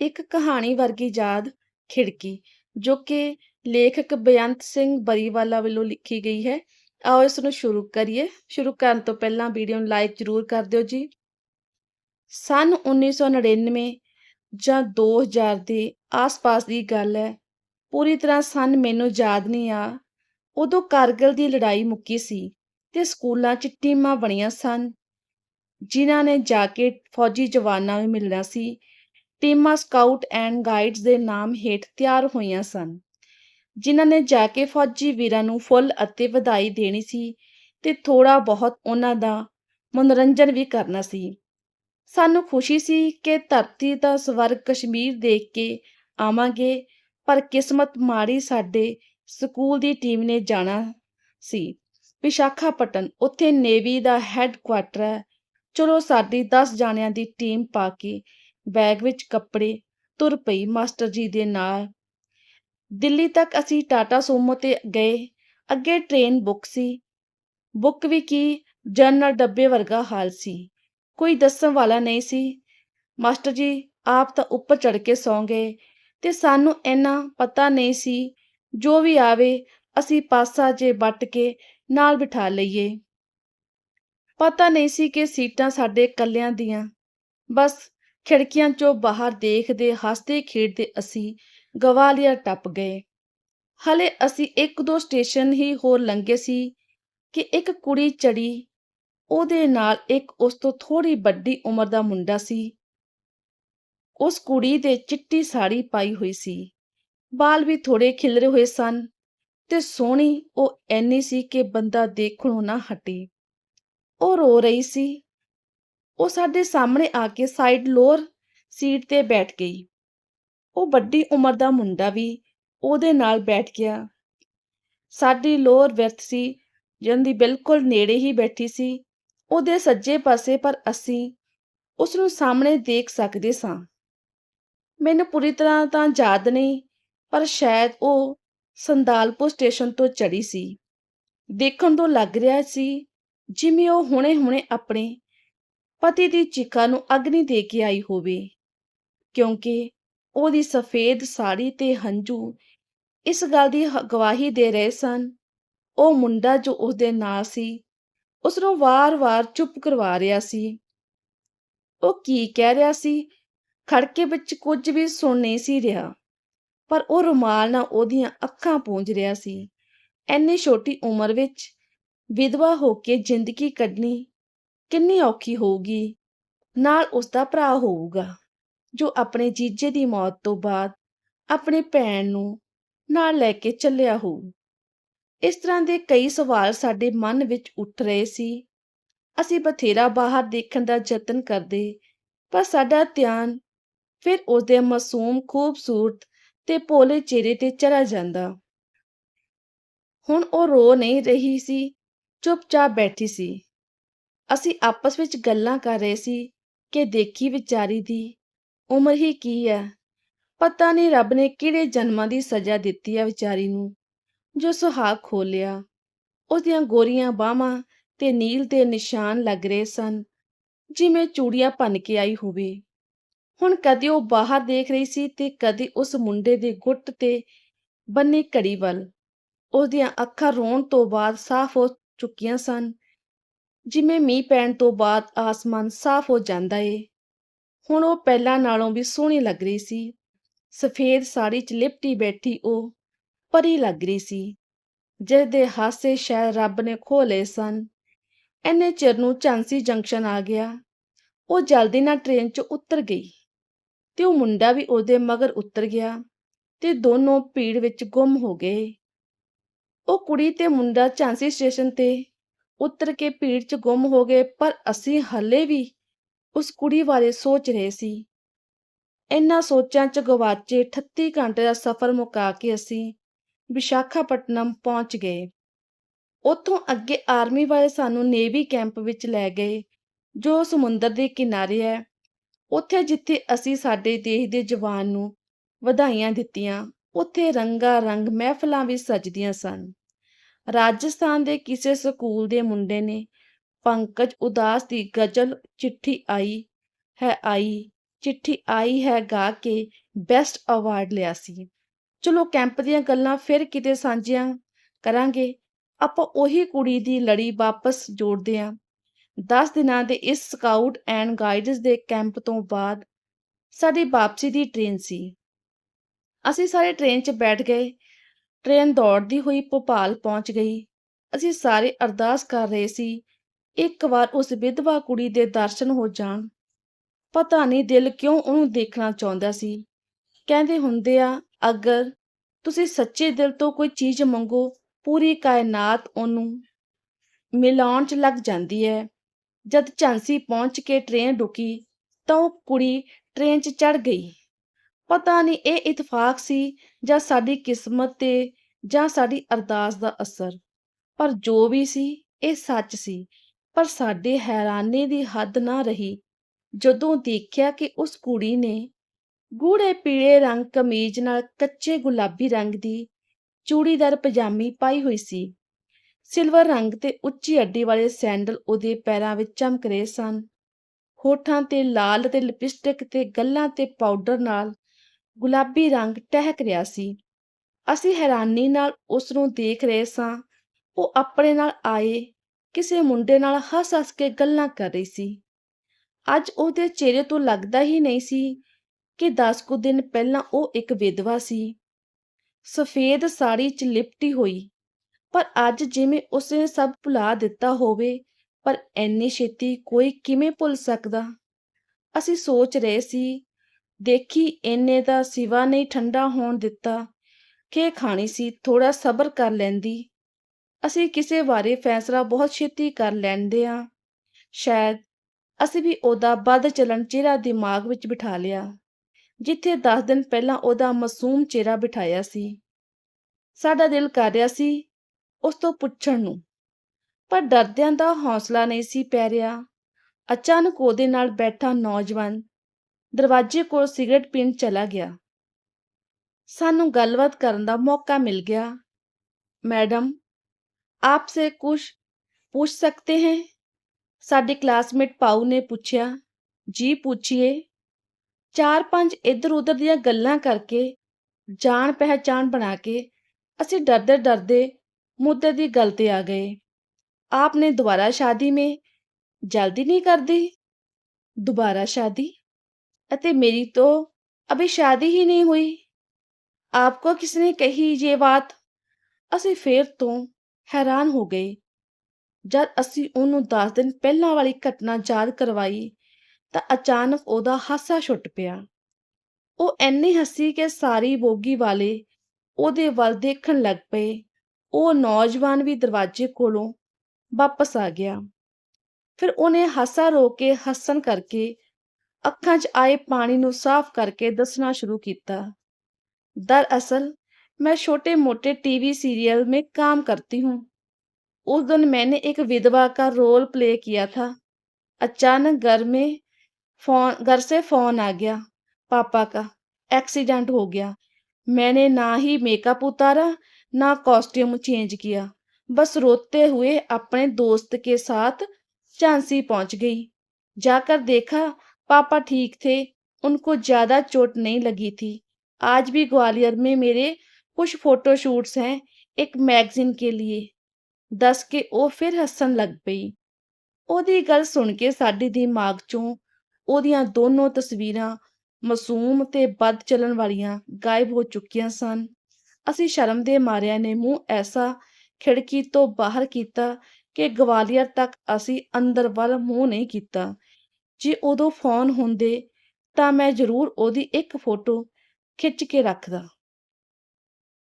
ਇੱਕ ਕਹਾਣੀ ਵਰਗੀ ਯਾਦ ਖਿੜਕੀ, ਜੋ ਕਿ ਲੇਖਕ ਬੇਅੰਤ ਸਿੰਘ ਬਰੀਵਾਲਾ ਵੱਲੋਂ ਲਿਖੀ ਗਈ ਹੈ। ਆਓ ਇਸ ਨੂੰ ਸ਼ੁਰੂ ਕਰੀਏ। ਸ਼ੁਰੂ ਕਰਨ ਤੋਂ ਪਹਿਲਾਂ ਵੀਡੀਓ ਨੂੰ ਲਾਈਕ ਜ਼ਰੂਰ ਕਰ ਦਿਓ ਜੀ। ਸਨ 1999 ਜਾਂ 2000 ਦੇ ਆਸ-ਪਾਸ ਦੀ ਗੱਲ ਹੈ। ਪੂਰੀ ਤਰ੍ਹਾਂ ਸਨ ਮੈਨੂੰ ਯਾਦ ਨਹੀਂ ਆ। ਉਦੋਂ ਕਾਰਗਿਲ ਦੀ ਲੜਾਈ ਮੁੱਕੀ ਸੀ ਤੇ ਸਕੂਲਾਂ 'ਚ ਟੀਮਾਂ ਬਣੀਆਂ ਸਨ, ਜਿਨ੍ਹਾਂ ਨੇ ਜਾ ਕੇ ਫੌਜੀ ਜਵਾਨਾਂ ਨੂੰ ਮਿਲਣਾ ਸੀ। ਟੀਮਾਂ, ਸਕਾਊਟ ਐਂਡ ਗਾਈਡਸ ਦੇ ਨਾਮ ਹੇਠ ਤਿਆਰ ਹੋਈਆਂ ਸਨ। ਜਿਨ੍ਹਾਂ ਨੇ ਜਾ ਕੇ ਫੌਜੀ ਵੀਰਾਂ ਨੂੰ ਫੁੱਲ ਅਤੇ ਵਧਾਈ ਦੇਣੀ ਸੀ ਤੇ ਥੋੜਾ ਬਹੁਤ ਉਹਨਾਂ ਦਾ ਮਨੋਰੰਜਨ ਵੀ ਕਰਨਾ ਸੀ। ਸਾਨੂੰ ਖੁਸ਼ੀ ਸੀ ਕਿ ਧਰਤੀ ਦਾ ਸਵਰਗ ਕਸ਼ਮੀਰ ਦੇਖ ਕੇ ਆਵਾਂਗੇ, ਪਰ ਕਿਸਮਤ ਮਾੜੀ ਸਾਡੇ ਸਕੂਲ ਦੀ ਟੀਮ ਨੇ ਜਾਣਾ ਸੀ। ਵਿਸ਼ਾਖਾਪਟਨ ਉੱਥੇ ਨੇਵੀ ਦਾ ਹੈੱਡਕੁਆਟਰ ਹੈ। ਚਲੋ ਸਾਡੀ 10 ਜਾਣਿਆਂ ਦੀ ਟੀਮ ਪਾ ਕੇ ਬੈਗ ਵਿੱਚ ਕੱਪੜੇ ਤੁਰ ਪਈ ਮਾਸਟਰ ਜੀ ਦੇ ਨਾਲ। ਦਿੱਲੀ ਤੱਕ ਅਸੀਂ ਟਾਟਾ ਸੋਮੋ ਤੇ ਗਏ। ਅੱਗੇ ਟ੍ਰੇਨ ਬੁੱਕ ਸੀ। ਬੁੱਕ ਵੀ ਕੀ? ਜਨਰਲ ਡੱਬੇ ਵਰਗਾ ਹਾਲ ਸੀ। ਕੋਈ ਦੱਸਣ ਵਾਲਾ ਨਹੀਂ ਸੀ। ਮਾਸਟਰ ਜੀ, ਆਪ ਤਾਂ ਉੱਪਰ ਚੜ ਕੇ ਸੌਂ ਗਏ ਤੇ ਸਾਨੂੰ ਇੰਨਾ ਪਤਾ ਨਹੀਂ ਸੀ। ਜੋ ਵੀ ਆਵੇ, ਅਸੀਂ ਪਾਸਾ ਜੇ ਵੱਟ ਕੇ ਨਾਲ ਬਿਠਾ ਲਈਏ। ਪਤਾ ਨਹੀਂ ਸੀ ਕਿ ਸੀਟਾਂ ਸਾਡੇ ਕੱਲਿਆਂ ਦੀਆਂ। ਬਸ ਖਿੜਕੀਆਂ ਚੋਂ ਬਾਹਰ ਦੇਖਦੇ, ਹੱਸਦੇ, ਖੇਡਦੇ ਅਸੀਂ ਗਵਾਲੀਅਰ ਟੱਪ ਗਏ। ਹਲੇ ਅਸੀਂ ਇੱਕ ਦੋ ਸਟੇਸ਼ਨ ਹੀ ਹੋਰ ਲੰਘੇ ਸੀ ਕਿ ਇੱਕ ਕੁੜੀ ਚੜੀ, ਉਹਦੇ ਨਾਲ ਇੱਕ ਉਸ ਤੋਂ ਥੋੜੀ ਵੱਡੀ ਉਮਰ ਦਾ ਮੁੰਡਾ ਸੀ। ਉਸ ਕੁੜੀ ਦੇ ਚਿੱਟੀ ਸਾੜੀ ਪਾਈ ਹੋਈ ਸੀ। ਬਾਲ ਵੀ ਥੋੜੇ ਖਿਲਰੇ ਹੋਏ ਸਨ ਤੇ ਸੋਹਣੀ ਉਹ ਐਨੀ ਸੀ ਕਿ ਬੰਦਾ ਦੇਖਣੋਂ ਨਾ ਹਟੇ। ਉਹ ਰੋ ਰਹੀ ਸੀ। ਉਹ ਸਾਡੇ ਸਾਹਮਣੇ ਆ ਕੇ ਸਾਈਡ ਲੋਅਰ ਸੀਟ ਤੇ ਬੈਠ ਗਈ। ਉਹ ਵੱਡੀ ਉਮਰ ਦਾ ਮੁੰਡਾ ਵੀ ਉਹਦੇ ਨਾਲ ਬੈਠ ਗਿਆ। ਸਾਡੀ ਲੋਅਰ ਵਿਰਥ ਸੀ, ਜਿਹਦੀ ਬਿਲਕੁਲ ਨੇੜੇ ਹੀ ਬੈਠੀ ਸੀ। ਉਹਦੇ ਸੱਜੇ ਪਾਸੇ ਪਰ ਅਸੀਂ ਉਸ ਨੂੰ ਸਾਹਮਣੇ ਦੇਖ ਸਕਦੇ ਸਾਂ। ਮੈਨੂੰ ਪੂਰੀ ਤਰ੍ਹਾਂ ਤਾਂ ਯਾਦ ਨਹੀਂ, ਪਰ ਸ਼ਾਇਦ ਉਹ ਸੰਦਾਲਪੁਰ ਸਟੇਸ਼ਨ ਤੋਂ ਚੜੀ ਸੀ। ਦੇਖਣ ਤੋਂ ਲੱਗ ਰਿਹਾ ਸੀ, ਜਿਵੇਂ ਉਹ ਹੁਣੇ-ਹੁਣੇ ਆਪਣੇ ਪਤੀ ਦੀ ਚਿਖਾ ਨੂੰ ਅਗਨੀ ਦੇ ਕੇ ਆਈ ਹੋਵੇ, ਕਿਉਂਕਿ ਉਹਦੀ ਸਫੇਦ ਸਾੜੀ ਤੇ ਹੰਝੂ ਇਸ ਗੱਲ ਦੀ ਗਵਾਹੀ ਦੇ ਰਹੇ ਸਨ। ਉਹ ਮੁੰਡਾ ਜੋ ਉਸਦੇ ਨਾਲ ਸੀ ਉਸ ਨੂੰ ਵਾਰ-ਵਾਰ ਚੁੱਪ ਕਰਵਾ ਰਿਹਾ ਸੀ। ਉਹ ਕੀ ਕਹਿ ਰਿਹਾ ਸੀ? ਖੜਕੇ ਵਿੱਚ ਕੁਝ ਵੀ ਸੁਣ ਨਹੀਂ ਸੀ ਰਿਹਾ, ਪਰ ਉਹ ਰੁਮਾਲ ਨਾਲ ਉਹਦੀਆਂ ਅੱਖਾਂ ਪੂੰਝ ਰਿਹਾ ਸੀ। ਐਨੀ ਛੋਟੀ ਉਮਰ ਵਿੱਚ ਵਿਧਵਾ ਹੋ ਕੇ ਜ਼ਿੰਦਗੀ ਕੱਢਣੀ ਕਿੰਨੀ ਔਖੀ ਹੋਊਗੀ? ਨਾਲ ਉਸ ਦਾ ਭਰਾ ਹੋਊਗਾ, ਜੋ ਆਪਣੇ ਜੀਜੇ ਦੀ ਮੌਤ ਤੋਂ ਬਾਅਦ ਆਪਣੇ ਭੈਣ ਨੂੰ ਨਾਲ ਲੈ ਕੇ ਚੱਲਿਆ ਹੋਊ। ਇਸ ਤਰ੍ਹਾਂ ਦੇ ਕਈ ਸਵਾਲ ਸਾਡੇ ਮਨ ਵਿੱਚ ਉੱਠ ਰਹੇ ਸੀ। ਅਸੀਂ ਬਥੇਰਾ ਬਾਹਰ ਦੇਖਣ ਦਾ ਯਤਨ ਕਰਦੇ, ਪਰ ਸਾਡਾ ਧਿਆਨ ਫਿਰ ਉਸਦੇ ਮਾਸੂਮ ਖੂਬਸੂਰਤ ਤੇ ਭੋਲੇ ਚਿਹਰੇ ਤੇ ਚਲਾ ਜਾਂਦਾ। ਹੁਣ ਉਹ ਰੋ ਨਹੀਂ ਰਹੀ ਸੀ, ਚੁੱਪਚਾਪ ਬੈਠੀ ਸੀ। ਅਸੀਂ ਆਪਸ ਵਿੱਚ ਗੱਲਾਂ ਕਰ ਰਹੇ ਸੀ ਕਿ ਦੇਖੀ ਵਿਚਾਰੀ ਦੀ ਉਮਰ ਹੀ ਕੀ ਹੈ। ਪਤਾ ਨਹੀਂ ਰੱਬ ਨੇ ਕਿਹੜੇ ਜਨਮਾਂ ਦੀ ਸਜ਼ਾ ਦਿੱਤੀ ਹੈ ਵਿਚਾਰੀ ਨੂੰ, ਜੋ ਸੁਹਾਗ ਖੋਲਿਆ। ਉਹਦੀਆਂ ਗੋਰੀਆਂ ਬਾਹਾਂ ਤੇ ਨੀਲ ਦੇ ਨਿਸ਼ਾਨ ਲੱਗ ਰਹੇ ਸਨ, ਜਿਵੇਂ ਚੂੜੀਆਂ ਭੰਨ ਕੇ ਆਈ ਹੋਵੇ। ਹੁਣ ਕਦੇ ਉਹ ਬਾਹਰ ਦੇਖ ਰਹੀ ਸੀ ਤੇ ਕਦੇ ਉਸ ਮੁੰਡੇ ਦੇ ਗੁੱਟ ਤੇ ਬੰਨੀ ਘੜੀ ਵੱਲ। ਉਹਦੀਆਂ ਅੱਖਾਂ ਰੋਣ ਤੋਂ ਬਾਅਦ ਸਾਫ਼ ਹੋ ਚੁੱਕੀਆਂ ਸਨ। ਜਿਵੇਂ ਮੀਂਹ ਪੈਣ ਤੋਂ ਬਾਅਦ ਆਸਮਾਨ ਸਾਫ਼ ਹੋ ਜਾਂਦਾ ਏ। ਹੁਣ ਉਹ ਪਹਿਲਾਂ ਨਾਲੋਂ ਵੀ ਸੋਹਣੀ ਲੱਗ ਰਹੀ ਸੀ। ਸਫੇਦ ਸਾੜੀ 'ਚ ਲਿਪਟੀ ਬੈਠੀ ਉਹ ਪਰੀ ਲੱਗ ਰਹੀ ਸੀ ਜਿਸ ਦੇ ਹਾਸੇ ਸ਼ਾਇਦ ਰੱਬ ਨੇ ਖੋਹ ਲਏ ਸਨ। ਐਨੇ ਚਿਰ ਨੂੰ ਝਾਂਸੀ ਜੰਕਸ਼ਨ ਆ ਗਿਆ। ਉਹ ਜਲਦੀ ਨਾਲ ਟ੍ਰੇਨ 'ਚ ਉਤਰ ਗਈ ਤੇ ਉਹ ਮੁੰਡਾ ਵੀ ਉਹਦੇ ਮਗਰ ਉਤਰ ਗਿਆ ਤੇ ਦੋਨੋਂ ਭੀੜ ਵਿੱਚ ਗੁੰਮ ਹੋ ਗਏ। ਉਹ ਕੁੜੀ ਤੇ ਮੁੰਡਾ ਝਾਂਸੀ ਸਟੇਸ਼ਨ ਤੇ ਉਤਰ ਕੇ ਭੀੜ 'ਚ ਗੁੰਮ ਹੋ ਗਏ, ਪਰ ਅਸੀਂ ਹੱਲੇ ਵੀ ਉਸ ਕੁੜੀ ਬਾਰੇ ਸੋਚ ਰਹੇ ਸੀ। ਇੰਨਾ ਸੋਚਾਂ 'ਚ ਗਵਾਚੇ 38 ਘੰਟੇ ਦਾ ਸਫ਼ਰ ਮੁਕਾ ਕੇ ਅਸੀਂ ਵਿਸ਼ਾਖਾਪਟਨਮ ਪਹੁੰਚ ਗਏ। ਉੱਥੋਂ ਅੱਗੇ ਆਰਮੀ ਵਾਲੇ ਸਾਨੂੰ ਨੇਵੀ ਕੈਂਪ ਵਿੱਚ ਲੈ ਗਏ, ਜੋ ਸਮੁੰਦਰ ਦੇ ਕਿਨਾਰੇ ਹੈ। ਉੱਥੇ ਜਿੱਥੇ ਅਸੀਂ ਸਾਡੇ ਦੇਸ਼ ਦੇ ਜਵਾਨ ਨੂੰ ਵਧਾਈਆਂ ਦਿੱਤੀਆਂ, ਉੱਥੇ ਰੰਗਾ ਰੰਗ ਮਹਿਫਲਾਂ ਵੀ ਸਜਦੀਆਂ ਸਨ। ਰਾਜਸਥਾਨ ਦੇ ਕਿਸੇ ਸਕੂਲ ਦੇ ਮੁੰਡੇ ਨੇ ਪੰਕਜ ਉਦਾਸ ਦੀ ਗਜ਼ਲ ਚਿੱਠੀ ਆਈ ਹੈ ਆਈ, ਚਿੱਠੀ ਆਈ ਹੈ ਗਾ ਕੇ ਬੈਸਟ ਅਵਾਰਡ ਲਿਆ ਸੀ। ਚਲੋ ਕੈਂਪ ਦੀਆਂ ਗੱਲਾਂ ਫਿਰ ਕਿਤੇ ਸਾਂਝੀਆਂ ਕਰਾਂਗੇ। ਆਪਾਂ ਉਹੀ ਕੁੜੀ ਦੀ ਲੜੀ ਵਾਪਸ ਜੋੜਦੇ ਹਾਂ 10 ਦਿਨਾਂ ਦੇ ਇਸ ਸਕਾਊਟ ਐਂਡ ਗਾਈਡਸ ਦੇ ਕੈਂਪ ਤੋਂ ਬਾਅਦ ਸਾਡੀ ਵਾਪਸੀ ਦੀ ਟ੍ਰੇਨ ਸੀ। ਅਸੀਂ ਸਾਰੇ ਟ੍ਰੇਨ 'ਚ ਬੈਠ ਗਏ। ਟ੍ਰੇਨ ਦੌੜਦੀ ਹੋਈ ਭੋਪਾਲ ਪਹੁੰਚ ਗਈ। ਅਸੀਂ ਸਾਰੇ ਅਰਦਾਸ ਕਰ ਰਹੇ ਸੀ, ਇੱਕ ਵਾਰ ਉਸ ਵਿਧਵਾ ਕੁੜੀ ਦੇ ਦਰਸ਼ਨ ਹੋ ਜਾਣ। ਪਤਾ ਨਹੀਂ ਦਿਲ ਕਿਉਂ ਉਹਨੂੰ ਦੇਖਣਾ ਚਾਹੁੰਦਾ ਸੀ। ਕਹਿੰਦੇ ਹੁੰਦੇ ਆ, ਅਗਰ ਤੁਸੀਂ ਸੱਚੇ ਦਿਲ ਤੋਂ ਕੋਈ ਚੀਜ਼ ਮੰਗੋ, ਪੂਰੀ ਕਾਇਨਾਤ ਉਹਨੂੰ ਮਿਲਾਉਣ 'ਚ ਲੱਗ ਜਾਂਦੀ ਹੈ। ਜਦ ਝਾਂਸੀ ਪਹੁੰਚ ਕੇ ਟ੍ਰੇਨ ਰੁਕੀ, ਤਾਂ ਉਹ ਕੁੜੀ ਟ੍ਰੇਨ 'ਚ ਚੜ ਗਈ। ਪਤਾ ਨਹੀਂ ਇਹ ਇਤਫਾਕ ਸੀ ਜਾਂ ਸਾਡੀ ਕਿਸਮਤ ਤੇ ਜਾਂ ਸਾਡੀ ਅਰਦਾਸ ਦਾ ਅਸਰ। ਪਰ ਜੋ ਵੀ ਸੀ, ਇਹ ਸੱਚ ਸੀ। ਪਰ ਸਾਡੇ ਹੈਰਾਨੀ ਦੀ ਹੱਦ ਨਾ ਰਹੀ। ਜਦੋਂ ਦੇਖਿਆ ਕਿ ਉਸ ਕੁੜੀ ਨੇ ਗੂੜੇ ਪੀਲੇ ਰੰਗ ਕਮੀਜ਼ ਨਾਲ ਕੱਚੇ ਗੁਲਾਬੀ ਰੰਗ ਦੀ ਚੂੜੀਦਾਰ ਪਜਾਮੀ ਪਾਈ ਹੋਈ ਸੀ, ਸਿਲਵਰ ਰੰਗ ਤੇ ਉੱਚੀ ਅੱਡੀ ਵਾਲੇ ਸੈਂਡਲ ਉਹਦੇ ਪੈਰਾਂ ਵਿੱਚ ਚਮਕ ਰਹੇ ਸਨ। ਹੋਠਾਂ ਤੇ ਲਾਲ ਤੇ ਲਿਪਸਟਿਕ ਤੇ ਗੱਲਾਂ ਤੇ ਪਾਊਡਰ ਨਾਲ ਗੁਲਾਬੀ ਰੰਗ ਟਹਿਕ ਰਿਹਾ ਸੀ। ਅਸੀਂ ਹੈਰਾਨੀ ਨਾਲ ਉਸ ਨੂੰ ਦੇਖ ਰਹੇ ਸਾਂ। ਉਹ ਆਪਣੇ ਨਾਲ ਆਏ, ਕਿਸੇ ਮੁੰਡੇ ਨਾਲ ਹੱਸ-ਹੱਸ ਕੇ ਗੱਲਾਂ ਕਰ ਰਹੀ ਸੀ। ਅੱਜ ਉਹਦੇ ਚਿਹਰੇ ਤੋਂ ਲੱਗਦਾ ਹੀ ਨਹੀਂ ਸੀ ਕਿ 10 ਕੁ ਦਿਨ ਪਹਿਲਾਂ ਉਹ ਇੱਕ ਵਿਧਵਾ ਸੀ। ਸਫੇਦ ਸਾੜੀ 'ਚ ਲਿਪਟੀ ਹੋਈ, ਪਰ ਅੱਜ ਜਿਵੇਂ ਉਸਨੇ ਸਭ ਭੁਲਾ ਦਿੱਤਾ ਹੋਵੇ, ਪਰ ਐਨੀ ਛੇਤੀ ਕੋਈ ਕਿਵੇਂ ਭੁੱਲ ਸਕਦਾ? ਅਸੀਂ ਸੋਚ ਰਹੇ ਸੀ ਦੇਖੀ ਇੰਨੇ ਦਾ ਸਿਵਾ ਨਹੀਂ ਠੰਡਾ ਹੋਣ ਦਿੱਤਾ। ਕਿ ਖਾਣੀ ਸੀ? ਥੋੜਾ ਸਬਰ ਕਰ ਲੈਂਦੀ। ਅਸੀਂ ਕਿਸੇ ਬਾਰੇ ਫੈਸਲਾ ਬਹੁਤ ਛੇਤੀ ਕਰ ਲੈਂਦੇ ਆ। ਸ਼ਾਇਦ ਅਸੀਂ ਵੀ ਉਹਦਾ ਵੱਧ ਚੱਲਣ ਚਿਹਰਾ ਦਿਮਾਗ ਵਿੱਚ ਬਿਠਾ ਲਿਆ, ਜਿੱਥੇ 10 ਦਿਨ ਪਹਿਲਾਂ ਉਹਦਾ ਮਾਸੂਮ ਚਿਹਰਾ ਬਿਠਾਇਆ ਸੀ। ਸਾਡਾ ਦਿਲ ਕਰ ਰਿਹਾ ਸੀ ਉਸ ਤੋਂ ਪੁੱਛਣ ਨੂੰ, ਪਰ ਡਰਦਿਆਂ ਦਾ ਹੌਸਲਾ ਨਹੀਂ ਸੀ ਪੈ ਰਿਹਾ। ਅਚਾਨਕ ਉਹਦੇ ਨਾਲ ਬੈਠਾ ਨੌਜਵਾਨ ਦਰਵਾਜ਼ੇ ਕੋਲ ਸਿਗਰਟ ਪੀਣ ਚਲਾ ਗਿਆ ਸਾਨੂੰ ਗੱਲਬਾਤ ਕਰਨ ਦਾ ਮੌਕਾ ਮਿਲ ਗਿਆ मैडम आपसे कुछ पूछ सकते हैं ਸਾਡੇ ਕਲਾਸਮੇਟ ਪਾਉ ਨੇ ਪੁੱਛਿਆ ਜੀ ਪੁੱਛੀਏ ਚਾਰ ਪੰਜ ਇੱਧਰ ਉੱਧਰ ਦੀਆਂ ਗੱਲਾਂ ਕਰਕੇ ਜਾਣ ਪਹਿਚਾਣ ਬਣਾ ਕੇ ਅਸੀਂ ਡਰਦੇ ਡਰਦੇ ਮੁੱਦੇ ਦੀ ਗੱਲ ਤੇ ਆ ਗਏ आपने दोबारा शादी में जल्दी नहीं कर दी दोबारा शादी अते मेरी तो अभी शादी ही नहीं हुई आपको किसने कही ये बात ਅਸੀਂ ਫੇਰ ਤੋਂ ਹੈਰਾਨ ਹੋ ਗਏ ਜਦ ਅਸੀਂ ਉਹਨੂੰ 10 ਦਿਨ ਪਹਿਲਾਂ ਵਾਲੀ ਘਟਨਾ ਯਾਦ ਕਰਵਾਈ ਤਾਂ ਅਚਾਨਕ ਉਹਦਾ ਹਾਸਾ ਛੁੱਟ ਪਿਆ ਉਹ ਐਨੀ ਹੱਸੀ ਕਿ ਸਾਰੀ ਬੋਗੀ ਵਾਲੇ ਉਹਦੇ ਵੱਲ ਦੇਖਣ ਲੱਗ ਪਏ ਉਹ ਨੌਜਵਾਨ ਵੀ ਦਰਵਾਜ਼ੇ ਕੋਲੋਂ ਵਾਪਸ ਆ ਗਿਆ ਫਿਰ ਉਹਨੇ ਹਾਸਾ ਰੋਕ ਕੇ ਹੱਸਣ ਕਰਕੇ ਅੱਖਾਂ 'ਚ ਆਏ ਪਾਣੀ ਨੂੰ ਸਾਫ਼ ਕਰਕੇ ਦੱਸਣਾ ਸ਼ੁਰੂ ਕੀਤਾ दरअसल मैं छोटे मोटे टीवी सीरियल में काम करती हूँ उस दिन मैंने एक विधवा का रोल प्ले किया था अचानक घर में फोन घर से फोन आ गया पापा का एक्सीडेंट हो गया मैंने ना ही मेकअप उतारा ना कॉस्ट्यूम चेंज किया बस रोते हुए अपने दोस्त के साथ झांसी पहुंच गई जाकर देखा पापा ठीक थे उनको ज्यादा चोट नहीं लगी थी आज भी ग्वालियर में मेरे कुछ फोटो शूट्स हैं एक मैगजीन के लिए ਦੱਸ ਕੇ ਉਹ ਫਿਰ ਹੱਸਣ ਲੱਗ ਪਈ ਉਹਦੀ ਗੱਲ ਸੁਣ ਕੇ ਸਾਡੇ ਦਿਮਾਗ ਚੋਂ ਉਹਦੀਆਂ ਦੋਨੋਂ ਤਸਵੀਰਾਂ ਮਾਸੂਮ ਤੇ ਵੱਧ ਚੱਲਣ ਵਾਲੀਆਂ ਗਾਇਬ ਹੋ ਚੁੱਕੀਆਂ ਸਨ ਅਸੀਂ ਸ਼ਰਮ ਦੇ ਮਾਰਿਆਂ ਨੇ ਮੂੰਹ ਐਸਾ ਖਿੜਕੀ ਤੋਂ ਬਾਹਰ ਕੀਤਾ ਕਿ ਗਵਾਲੀਅਰ ਤੱਕ ਅਸੀਂ ਅੰਦਰ ਵੱਲ ਮੂੰਹ ਨਹੀਂ ਕੀਤਾ ਜੇ ਉਦੋਂ ਫੋਨ ਹੁੰਦੇ ਤਾਂ ਮੈਂ ਜ਼ਰੂਰ ਉਹਦੀ ਇੱਕ ਫੋਟੋ ਖਿੱਚ ਕੇ ਰੱਖਦਾ।